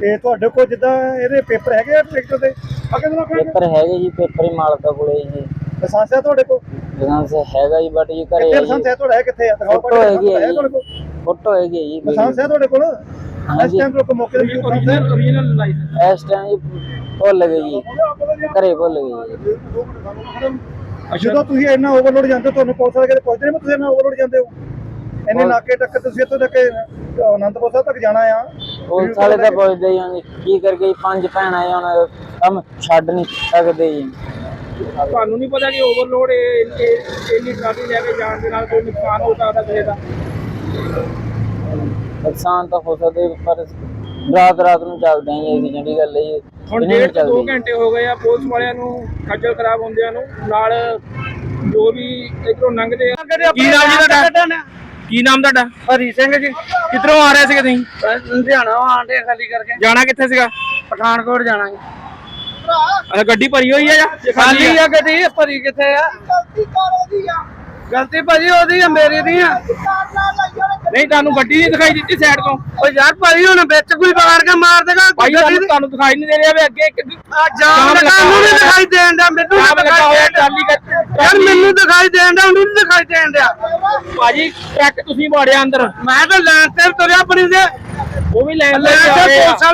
ਤੇ ਤੁਹਾਡੇ ਕੋਲ ਜਿੱਦਾਂ ਇਹਦੇ ਪੇਪਰ ਹੈਗੇ ਆ ਟਰੈਕਟਰ ਦੇ? ਅੱਗੇ ਨੂੰ ਪੇਪਰ ਹੈਗੇ ਜੀ ਪੇਪਰ ਹੀ ਮਾਲਕਾ ਕੋਲੇ ਜੀ। ਲਾਇਸੈਂਸ ਹੈ ਤੁਹਾਡੇ ਕੋਲ? ਲਾਇਸੈਂਸ ਹੈਗਾ ਜੀ ਬਟ ਜੀ ਘਰੇ ਕਿੱਥੇ ਹੈ ਲਾਇਸੈਂਸ ਹੈ ਤੁਹਾਡਾ ਹੈ ਕਿੱਥੇ ਆ? ਦਿਖਾਓ ਫੋਟੋ ਹੈਗੀ ਹੈ ਤੁਹਾਡੇ ਕੋਲ? ਫੋਟੋ ਹੈਗੀ ਹੈ ਜੀ ਲਾਇਸੈਂਸ ਹੈ ਤੁਹਾਡੇ ਕੋਲ? ਇਸ। ਟਾਈਮ ਲੋਕ ਮੌਕੇ ਤੇ ਓਰੀਜਨਲ ਲਾਇਸੈਂਸ ਇਸ ਟਾਈਮ ਜੀ ਭੁੱਲ ਗਏ ਜੀ। ਘਰੇ ਭੁੱਲ ਗਏ ਜੀ। ਜਦੋਂ ਤੁਸੀਂ ਇੰਨਾ ਓਵਰਲੋਡ ਜਾਂਦੇ ਤੁਹਾਨੂੰ ਪੁਲਿਸ ਵਾਲੇ ਕਿਤੇ ਪੁੱਛਦੇ ਨੇ ਤੁਸੀਂ ਇੰਨਾ ਓਵਰਲੋਡ ਜਾਂਦੇ ਹੋ? ਇੰਨੇ ਨਾਕੇ ਟੱਕ ਤੁਸੀਂ ਇੱਥੋਂ ਤੱਕ ਅਨੰਦਪੁਰ ਸਾਹਿਬ ਤੱਕ ਜਾਣਾ ਆ। ਪੁਲਿਸ ਵਾਲੇ ਤਾਂ ਪੁੱਛਦੇ ਹੀ ਹੁੰਦੇ ਕੀ ਕਰਕੇ ਜੀ ਪੰਜ ਭੈਣਾਂ ਆ ਹੁਣ ਕੰਮ ਛੱਡ ਨਹੀਂ ਸਕਦੇ ਜੀ। ਤੁਹਾਨੂੰ ਨਹੀਂ ਪਤਾ ਕਿ ਓਵਰਲੋਡ ਇੰਨੀ ਟਰਾਲੀ ਲੈ ਕੇ ਜਾਣ ਦੇ ਨਾਲ ਕੋਈ ਨੁਕਸਾਨ ਹੋ ਸਕਦਾ ਕਿਸੇ ਦਾ? ਨੁਕਸਾਨ ਤਾਂ ਹੋ ਸਕਦੇ ਪਰ ਰਾਤ ਰਾਤ ਨੂੰ ਚੱਲਦੇ ਆਂ ਜੀ ਜਿਹੜੀ ਗੱਲ ਹੈ ਜੀ। ਹੁਣ ਦਿਨੇ ਨਹੀਂ ਡੇਢ ਤੋਂ ਦੋ ਚੱਲਦੀ। ਘੰਟੇ ਹੋ ਗਏ ਆ ਪੁਲਿਸ ਵਾਲਿਆਂ ਨੂੰ ਖੱਜਲ ਖਰਾਬ ਹੁੰਦਿਆਂ ਨੂੰ ਨਾਲ ਜੋ ਵੀ ਇਧਰੋਂ ਲੰਘਦੇ ਆ। ਕੀ ਨਾਮ ਜੀ ਤੁਹਾਡਾ? ਕੀ ਨਾਮ ਤੁਹਾਡਾ? ਹਰੀ ਸਿੰਘ ਜੀ। ਕਿੱਧਰੋਂ ਆ ਰਹੇ ਸੀਗੇ ਤੁਸੀਂ? ਲੁਧਿਆਣਾ ਆਂਡੇ ਖਾਲੀ ਕਰਕੇ। ਜਾਣਾ ਕਿੱਥੇ ਸੀਗਾ? ਪਠਾਨਕੋਟ ਜਾਣਾ ਜੀ। ਅੱਛਾ ਗੱਡੀ ਭਰੀ ਹੋਈ ਆ ਜਾਂ ਖਾਲੀ ਆ? ਗੱਡੀ ਭਰੀ ਕਿੱਥੇ ਆ? ਗਲਤੀ ਕਰ ਉਹਦੀ ਆ ਗਲਤੀ ਭਾਜੀ ਉਹਦੀ ਆ ਮੇਰੀ ਨਹੀਂ ਆ। ਨਹੀਂ ਤੁਹਾਨੂੰ ਗੱਡੀ ਨਹੀਂ ਦਿਖਾਈ ਦਿੱਤੀ ਸਾਈਡ ਤੋਂ। ਓ ਯਾਰ ਭਾਜੀ ਹੁਣ ਵਿੱਚ ਕੋਈ ਬਾਹਰ ਕੇ ਮਾਰ ਦੇਗਾ ਭਾਈ ਤੁਹਾਨੂੰ ਤੁਹਾਨੂੰ ਦਿਖਾਈ ਨਹੀਂ ਦੇ ਰਿਹਾ ਵੀ ਅੱਗੇ ਇੱਕ ਆ ਜਾਮ ਲਗਾ ਨੂੰ ਨਹੀਂ ਦਿਖਾਈ ਦੇਣ ਦਾ ਮੈਨੂੰ ਜਾਮ ਲੱਗਾ ਹੋਇਆ ਟਰਾਲੀ ਕਰ ਯਾਰ ਦਿਖਾਈ ਦੇਣ ਦਾ ਉਹਨੂੰ ਨਹੀਂ ਦਿਖਾਈ ਦੇਣ ਦਿਆ ਭਾਜੀ ਟਰੱਕ ਤੁਸੀਂ ਵਾੜਿਆ ਅੰਦਰ। ਮੈਂ ਤਾਂ ਲੈਣ ਤੇ ਤੁਰਿਆ ਦੇ। ਉਹ ਵੀ ਲੈਣ ਤੇ ਆ ਰਹੇ ਆ।